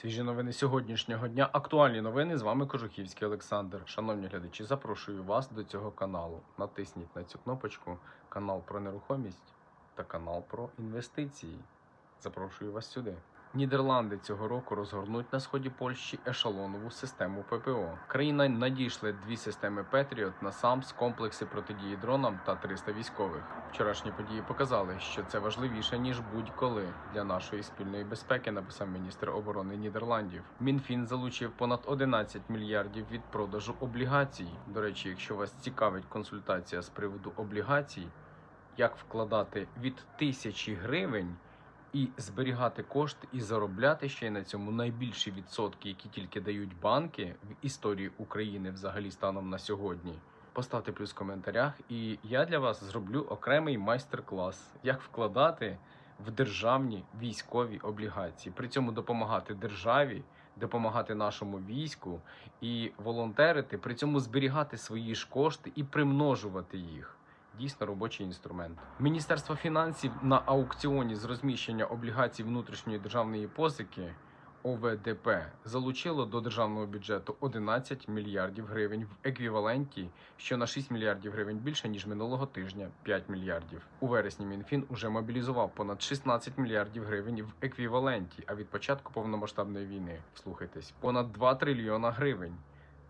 Свіжі новини сьогоднішнього дня. Актуальні новини з вами Кожухівський Олександр. Шановні глядачі, запрошую вас до цього каналу. Натисніть на цю кнопочку канал про нерухомість та канал про інвестиції. Запрошую вас сюди. Нідерланди цього року розгорнуть на сході Польщі ешелонову систему ППО. Країна надійшли дві системи Петріот на САМС, комплекси протидії дронам та 300 військових. Вчорашні події показали, що це важливіше ніж будь-коли для нашої спільної безпеки, написав міністр оборони Нідерландів. Мінфін залучив понад 11 мільярдів від продажу облігацій. До речі, якщо вас цікавить консультація з приводу облігацій, як вкладати від тисячі гривень і зберігати кошти і заробляти ще й на цьому найбільші відсотки, які тільки дають банки в історії України взагалі станом на сьогодні. Поставте плюс в коментарях, і я для вас зроблю окремий майстер-клас, як вкладати в державні військові облігації, при цьому допомагати державі, допомагати нашому війську і волонтерити, при цьому зберігати свої ж кошти і примножувати їх. Дійсно робочий інструмент. Міністерство фінансів на аукціоні з розміщення облігацій внутрішньої державної позики ОВДП залучило до державного бюджету 11 мільярдів гривень в еквіваленті, що на 6 мільярдів гривень більше ніж минулого тижня 5 мільярдів. У вересні Мінфін уже мобілізував понад 16 мільярдів гривень в еквіваленті. А від початку повномасштабної війни слухайтесь, понад 2 трильйона гривень.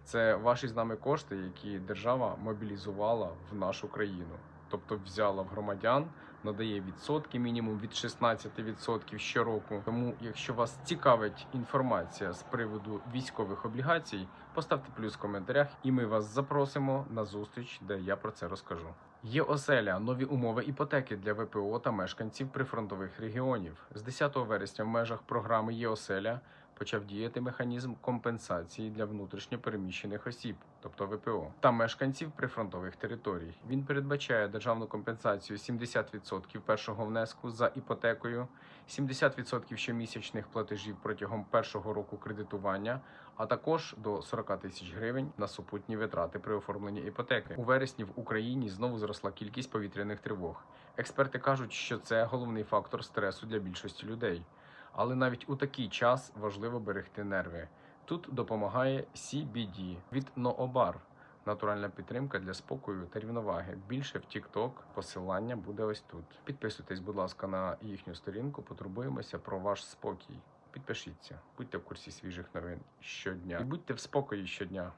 Це ваші з нами кошти, які держава мобілізувала в нашу країну, тобто взяла в громадян, надає відсотки, мінімум від 16% щороку. Тому, якщо вас цікавить інформація з приводу військових облігацій, поставте плюс в коментарях, і ми вас запросимо на зустріч, де я про це розкажу. Є оселя, нові умови іпотеки для ВПО та мешканців прифронтових регіонів. З 10 вересня в межах програми Є оселя почав діяти механізм компенсації для внутрішньо переміщених осіб, тобто ВПО, та мешканців прифронтових територій. Він передбачає державну компенсацію 70% першого внеску за іпотекою, 70% щомісячних платежів протягом першого року кредитування, а також до 40 тисяч гривень на супутні витрати при оформленні іпотеки. У вересні в Україні знову зросла кількість повітряних тривог. Експерти кажуть, що це головний фактор стресу для більшості людей. Але навіть у такий час важливо берегти нерви. Тут допомагає CBD від Noobar. Натуральна підтримка для спокою та рівноваги. Більше в TikTok посилання буде ось тут. Підписуйтесь, будь ласка, на їхню сторінку. Потурбуємося про ваш спокій. Підпишіться, будьте в курсі свіжих новин щодня і будьте в спокої щодня.